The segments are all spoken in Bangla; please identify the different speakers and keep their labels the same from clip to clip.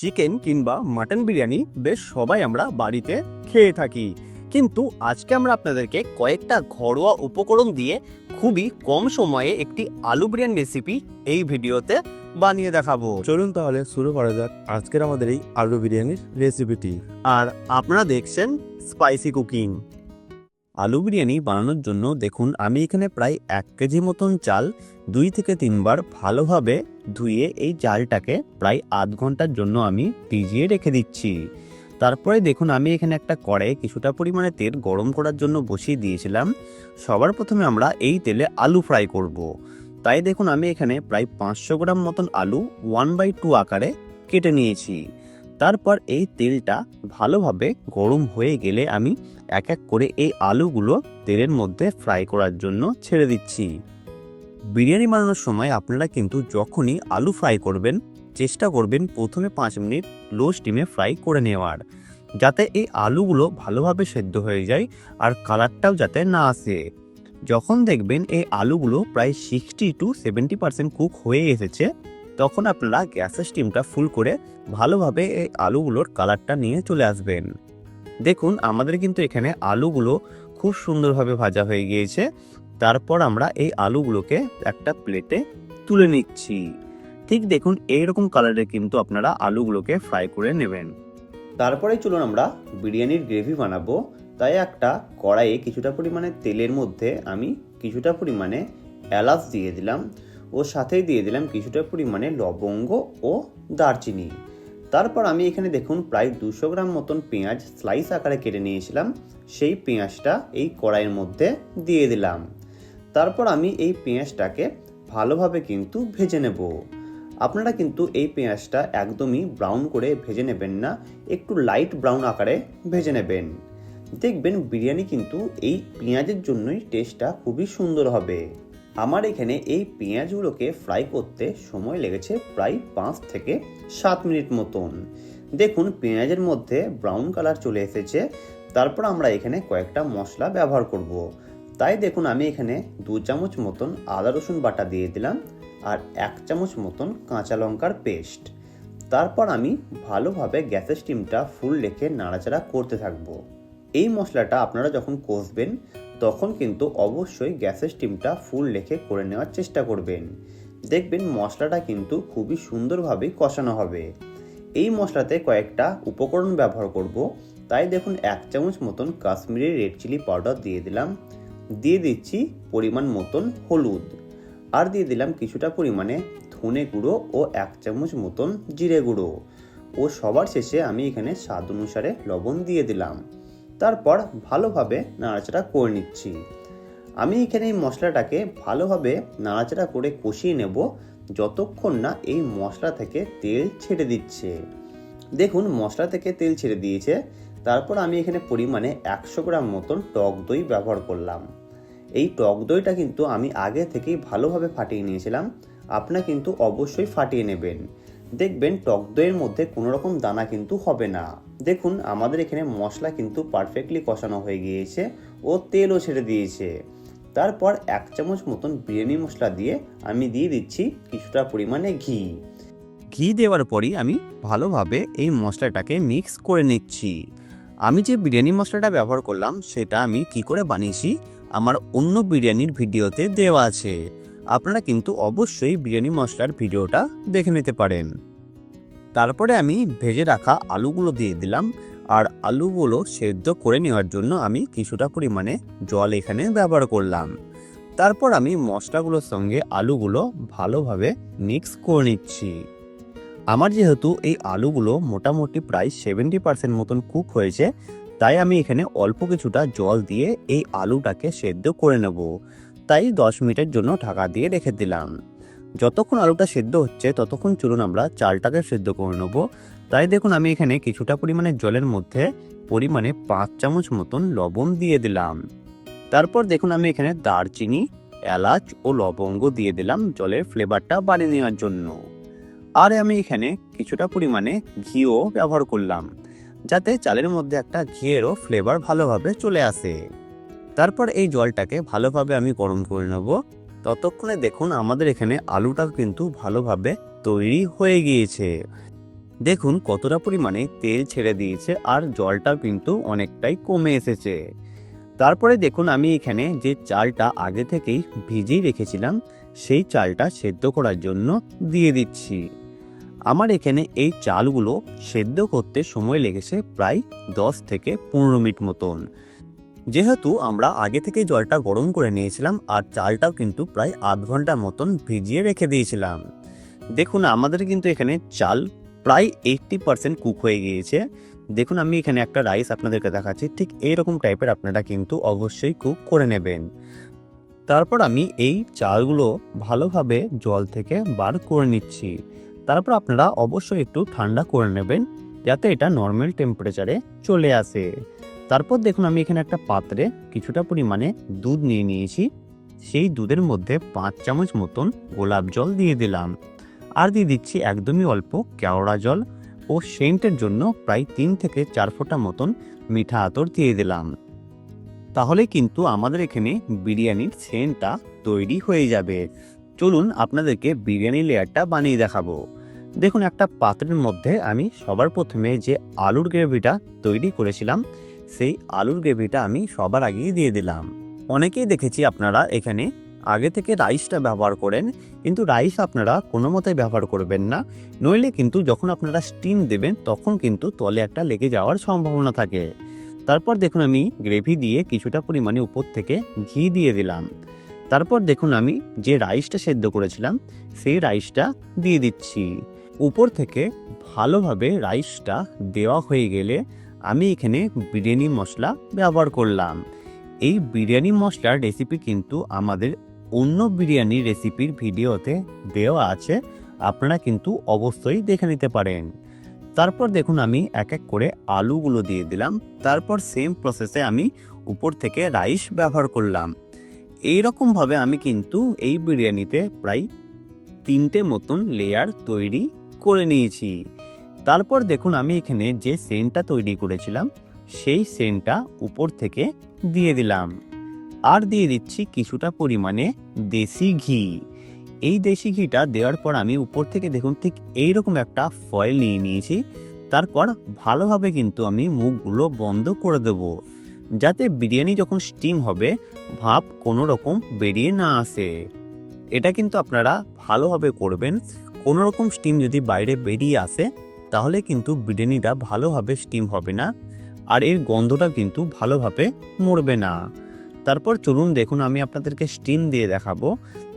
Speaker 1: চিকেন কিংবা মাটন বিরিয়ানি বেশ সবাই আমরা বাড়িতে খেয়ে থাকি। কিন্তু আজকে আমরা আপনাদেরকে কয়েকটা ঘরোয়া উপকরণ দিয়ে খুবই কম সময়ে একটি আলু বিরিয়ানি রেসিপি এই ভিডিওতে বানিয়ে দেখাবো।
Speaker 2: চলুন তাহলে শুরু করা যাক আজকের আমাদের এই আলু বিরিয়ানির রেসিপিটি
Speaker 1: আর আপনারা দেখছেন স্পাইসি কুকিং আলু বিরিয়ানি বানানোর জন্য দেখুন আমি এখানে প্রায় এক কেজি মতন চাল দুই থেকে তিনবার ভালোভাবে ধুয়ে এই চালটাকে প্রায় আধ ঘণ্টার জন্য আমি ভিজিয়ে রেখে দিচ্ছি। তারপরে দেখুন, আমি এখানে একটা কড়াইয়ে কিছুটা পরিমাণে তেল গরম করার জন্য বসিয়ে দিয়েছিলাম। সবার প্রথমে আমরা এই তেলে আলু ফ্রাই করব। তাই দেখুন, আমি এখানে প্রায় পাঁচশো গ্রাম মতন আলু ওয়ান বাই টু আকারে কেটে নিয়েছি। তারপর এই তেলটা ভালোভাবে গরম হয়ে গেলে আমি এক এক করে এই আলুগুলো তেলের মধ্যে ফ্রাই করার জন্য ছেড়ে দিচ্ছি। বিরিয়ানি বানানোর সময় আপনারা কিন্তু যখনই আলু ফ্রাই করবেন, চেষ্টা করবেন প্রথমে পাঁচ মিনিট লো স্টিমে ফ্রাই করে নেওয়ার, যাতে এই আলুগুলো ভালোভাবে সেদ্ধ হয়ে যায় আর কালারটাও যাতে না আসে। যখন দেখবেন এই আলুগুলো প্রায় sixty to seventy percent cook হয়ে এসেছে, তখন আপনারা গ্যাসের স্টিমটা ফুল করে ভালোভাবে এই আলুগুলোর কালারটা নিয়ে চলে আসবেন। দেখুন, আমাদের কিন্তু এখানে আলুগুলো খুব সুন্দরভাবে ভাজা হয়ে গিয়েছে। তারপর আমরা এই আলুগুলোকে একটা প্লেটে তুলে নিচ্ছি। ঠিক দেখুন, এইরকম কালারে কিন্তু আপনারা আলুগুলোকে ফ্রাই করে নেবেন। তারপরে চলুন আমরা বিরিয়ানির গ্রেভি বানাবো। তাই একটা কড়াইয়ে কিছুটা পরিমাণে তেলের মধ্যে আমি কিছুটা পরিমাণে এলাচ দিয়ে দিলাম ও সাথেই দিয়ে দিলাম কিছুটা পরিমাণে লবঙ্গ ও দারচিনি। তারপর আমি এখানে দেখুন, প্রায় দুশো গ্রাম মতন পেঁয়াজ স্লাইস আকারে কেটে নিয়েছিলাম। সেই পেঁয়াজটা এই কড়াইয়ের মধ্যে দিয়ে দিলাম। তারপর আমি এই পেঁয়াজটাকে ভালোভাবে কিন্তু ভেজে নেব। আপনারা কিন্তু এই পেঁয়াজটা একদমই ব্রাউন করে ভেজে নেবেন না, একটু লাইট ব্রাউন আকারে ভেজে নেবেন। দেখবেন বিরিয়ানি কিন্তু এই পেঁয়াজের জন্যই টেস্টটা খুবই সুন্দর হবে। আমার এখানে এই পেঁয়াজগুলোকে ফ্রাই করতে সময় লেগেছে প্রায় পাঁচ থেকে সাত মিনিট মতন। দেখুন, পেঁয়াজের মধ্যে ব্রাউন কালার চলে এসেছে। তারপর আমরা এখানে কয়েকটা মশলা ব্যবহার করব। তাই দেখুন আমি এখানে দু চামচ মতন আদা রসুন বাটা দিয়ে দিলাম আর এক চামচ মতন কাঁচা লঙ্কার পেস্ট। তারপর আমি ভালোভাবে গ্যাসের স্টিমটা ফুল রেখে নাড়াচাড়া করতে থাকব। এই মশলাটা আপনারা যখন কষবেন, তখন কিন্তু অবশ্যই গ্যাসের স্টিমটা ফুল রেখে করে নেওয়ার চেষ্টা করবেন। দেখবেন মশলাটা কিন্তু খুবই সুন্দরভাবে কষানো হবে। এই মশলাতে কয়েকটা উপকরণ ব্যবহার করব। তাই দেখুন এক চামচ মতন কাশ্মীরি রেড চিলি পাউডার দিয়ে দিলাম। দিয়ে দিচ্ছি পরিমাণ মতন হলুদ। আর দিয়ে দিলাম কিছুটা পরিমাণে ধনে গুঁড়ো ও এক চামচ মতন জিরে গুঁড়ো। ও সবার শেষে আমি এখানে স্বাদ অনুসারে লবণ দিয়ে দিলাম। তারপর ভালোভাবে নাড়াচাড়া করে নিচ্ছি। আমি এখানে এই মশলাটাকে ভালোভাবে নাড়াচাড়া করে কষিয়ে নেব যতক্ষণ না এই মশলা থেকে তেল ছেড়ে দিচ্ছে। দেখুন, মশলা থেকে তেল ছেড়ে দিয়েছে। তারপর আমি এখানে পরিমাণে একশো গ্রাম মতন টক দই ব্যবহার করলাম। এই টক দইটা কিন্তু আমি আগে থেকেই ভালোভাবে ফাটিয়ে নিয়েছিলাম। আপনারা কিন্তু অবশ্যই ফাটিয়ে নেবেন। দেখবেন টক দইয়ের মধ্যে কোনো রকম দানা কিন্তু হবে না। দেখুন, আমাদের এখানে মশলা কিন্তু পারফেক্টলি কষানো হয়ে গিয়েছে ও তেলও ছেড়ে দিয়েছে। তারপর এক চামচ মতন বিরিয়ানি মশলা দিয়ে আমি দিয়ে দিচ্ছি কিছুটা পরিমাণে ঘি। ঘি দেওয়ার পরই আমি ভালোভাবে এই মশলাটাকে মিক্স করে নিচ্ছি। আমি যে বিরিয়ানি মশলাটা ব্যবহার করলাম, সেটা আমি কি করে বানিয়েছি? আমার অন্য বিরিয়ানির ভিডিওতে দেওয়া আছে। আপনারা কিন্তু অবশ্যই বিরিয়ানি মশলার ভিডিওটা দেখে নিতে পারেন। তারপরে আমি ভেজে রাখা আলুগুলো দিয়ে দিলাম আর আলুগুলো সেদ্ধ করে নেওয়ার জন্য আমি কিছুটা পরিমাণে জল এখানে ব্যবহার করলাম। তারপর আমি মশলাগুলোর সঙ্গে আলুগুলো ভালোভাবে মিক্স করে নিচ্ছি। আমার যেহেতু এই আলুগুলো মোটামুটি প্রায় সেভেন্টি পার্সেন্ট মতন কুক হয়েছে তাই আমি এখানে অল্প কিছুটা জল দিয়ে এই আলুটাকে সেদ্ধ করে নেব। তাই দশ মিনিটের জন্য ঢাকা দিয়ে রেখে দিলাম। যতক্ষণ আলুটা সেদ্ধ হচ্ছে, ততক্ষণ চলুন আমরা চালটাকে সেদ্ধ করে নেব। তাই দেখুন, আমি এখানে কিছুটা পরিমাণে জলের মধ্যে পরিমাণে পাঁচ চামচ মতন লবণ দিয়ে দিলাম। তারপর দেখুন, আমি এখানে দারচিনি, এলাচ ও লবঙ্গ দিয়ে দিলাম জলের ফ্লেভারটা বাড়িয়ে নেওয়ার জন্য। আর আমি এখানে কিছুটা পরিমাণে ঘিও ব্যবহার করলাম। যাতে চালের মধ্যে একটা ঘিয়েরও ফ্লেভার ভালোভাবে চলে আসে। তারপর এই জলটাকে ভালোভাবে আমি গরম করে নেব। ততক্ষণে দেখুন আমাদের এখানে আলুটা কিন্তু ভালোভাবে তৈরি হয়ে গিয়েছে। দেখুন কতটা পরিমাণে তেল ছেড়ে দিয়েছে আর জলটা কিন্তু অনেকটাই কমে এসেছে। তারপরে দেখুন আমি এখানে যে চালটা আগে থেকেই ভিজিয়ে রেখেছিলাম, সেই চালটা সেদ্ধ করার জন্য দিয়ে দিচ্ছি। আমার এখানে এই চালগুলো সেদ্ধ করতে সময় লেগেছে প্রায় দশ থেকে পনেরো মিনিট মতন। যেহেতু আমরা আগে থেকে জলটা গরম করে নিয়েছিলাম আর চালটাও কিন্তু প্রায় আধ ঘণ্টা মতন ভিজিয়ে রেখে দিয়েছিলাম। দেখুন, আমাদের কিন্তু এখানে চাল প্রায় এইটটি পার্সেন্ট কুক হয়ে গিয়েছে। দেখুন, আমি এখানে একটা রাইস আপনাদেরকে দেখাচ্ছি, ঠিক এইরকম টাইপের আপনারা কিন্তু অবশ্যই কুক করে নেবেন। তারপর আমি এই চালগুলো ভালোভাবে জল থেকে বার করে নিচ্ছি। তারপর আপনারা অবশ্যই একটু ঠান্ডা করে নেবেন, যাতে এটা নর্মাল টেম্পারেচারে চলে আসে। তারপর দেখুন, আমি এখানে একটা পাত্রে কিছুটা পরিমাণে দুধ নিয়ে নিয়েছি। সেই দুধের মধ্যে পাঁচ চামচ মতন গোলাপ জল দিয়ে দিলাম। আর দিয়ে দিচ্ছি একদমই অল্প কেওড়া জল ও সেন্টের জন্য প্রায় তিন থেকে চার ফোঁটা মতন মিঠা আতর দিয়ে দিলাম। তাহলে কিন্তু আমাদের এখানে বিরিয়ানির সেন্টটা তৈরি হয়ে যাবে। চলুন আপনাদেরকে বিরিয়ানি লেয়ারটা বানিয়ে দেখাবো। দেখুন, একটা পাত্রের মধ্যে আমি সবার প্রথমে যে আলুর গ্রেভিটা তৈরি করেছিলাম, সেই আলুর গ্রেভিটা আমি সবার আগেই দিয়ে দিলাম। অনেকেই দেখেছি আপনারা এখানে আগে থেকে রাইসটা ব্যবহার করেন, কিন্তু রাইস আপনারা কোনো মতেই ব্যবহার করবেন না। নইলে কিন্তু যখন আপনারা স্টিম দেবেন, তখন কিন্তু তলে একটা লেগে যাওয়ার সম্ভাবনা থাকে। তারপর দেখুন, আমি গ্রেভি দিয়ে কিছুটা পরিমাণে উপর থেকে ঘি দিয়ে দিলাম। তারপর দেখুন, আমি যে রাইসটা সেদ্ধ করেছিলাম, সেই রাইসটা দিয়ে দিচ্ছি। উপর থেকে ভালোভাবে রাইসটা দেওয়া হয়ে গেলে আমি এখানে বিরিয়ানি মশলা ব্যবহার করলাম। এই বিরিয়ানি মশলার রেসিপি কিন্তু আমাদের অন্য বিরিয়ানির রেসিপির ভিডিওতে দেওয়া আছে। আপনারা কিন্তু অবশ্যই দেখে নিতে পারেন। তারপর দেখুন আমি এক এক করে আলুগুলো দিয়ে দিলাম। তারপর সেম প্রসেসে আমি উপর থেকে রাইস ব্যবহার করলাম। এই রকমভাবে আমি কিন্তু এই বিরিয়ানিতে প্রায় তিনটে মতন লেয়ার তৈরি করে নিয়েছি। তারপর দেখুন আমি এখানে যে সেন্টটা তৈরি করেছিলাম, সেই সেন্টটা উপর থেকে দিয়ে দিলাম। আর দিয়ে দিচ্ছি কিছুটা পরিমাণে দেশি ঘি। এই দেশি ঘিটা দেওয়ার পর আমি উপর থেকে দেখুন ঠিক এইরকম একটা ফয়েল নিয়ে নিয়েছি। তারপর ভালোভাবে কিন্তু আমি মুখগুলো বন্ধ করে দেব। যাতে বিরিয়ানি যখন স্টিম হবে ভাপ কোনো রকম বেরিয়ে না আসে। এটা কিন্তু আপনারা ভালোভাবে করবেন। কোনো রকম স্টিম যদি বাইরে বেরিয়ে আসে, তাহলে কিন্তু বিরিয়ানিটা ভালোভাবে স্টিম হবে না, আর এর গন্ধটা কিন্তু ভালোভাবে মরবে না। তারপর চলুন দেখুন আমি আপনাদেরকে স্টিম দিয়ে দেখাবো।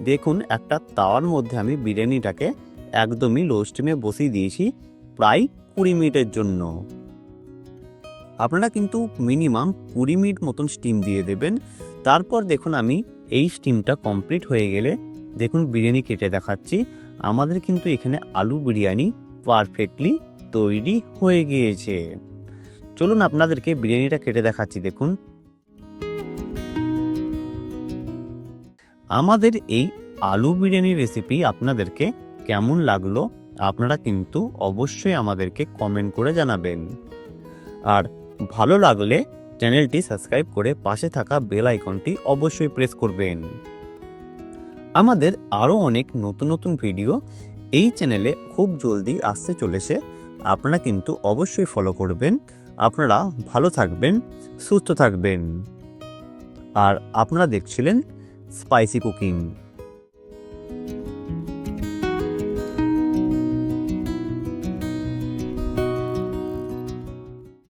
Speaker 1: দেখুন একটা তাওয়ার মধ্যে আমি বিরিয়ানিটাকে একদমই লো স্টিমে বসিয়ে দিয়েছি প্রায় কুড়ি মিনিটের জন্য। আপনারা কিন্তু মিনিমাম কুড়ি মিনিট মতন স্টিম দিয়ে দেবেন। তারপর দেখুন আমি এই স্টিমটা কমপ্লিট হয়ে গেলে দেখুন বিরিয়ানি কেটে দেখাচ্ছি। আমাদের কিন্তু এখানে আলু বিরিয়ানি পারফেক্টলি তৈরি হয়ে গিয়েছে। চলুন আপনাদেরকে বিরিয়ানিটা কেটে দেখাচ্ছি, দেখুন। আমাদের এই আলু বিরিয়ানি রেসিপি আপনাদেরকে কেমন লাগল, আপনারা কিন্তু অবশ্যই আমাদেরকে কমেন্ট করে জানাবেন। আর ভালো লাগলে চ্যানেলটি সাবস্ক্রাইব করে পাশে থাকা বেল আইকনটি অবশ্যই প্রেস করবেন। আমাদের আরও অনেক নতুন নতুন ভিডিও এই চ্যানেলে খুব জলদি আসতে চলেছে। আপনারা কিন্তু অবশ্যই ফলো করবেন। আপনারা ভালো থাকবেন, সুস্থ থাকবেন। আর আপনারা দেখছিলেন স্পাইসি কুকিং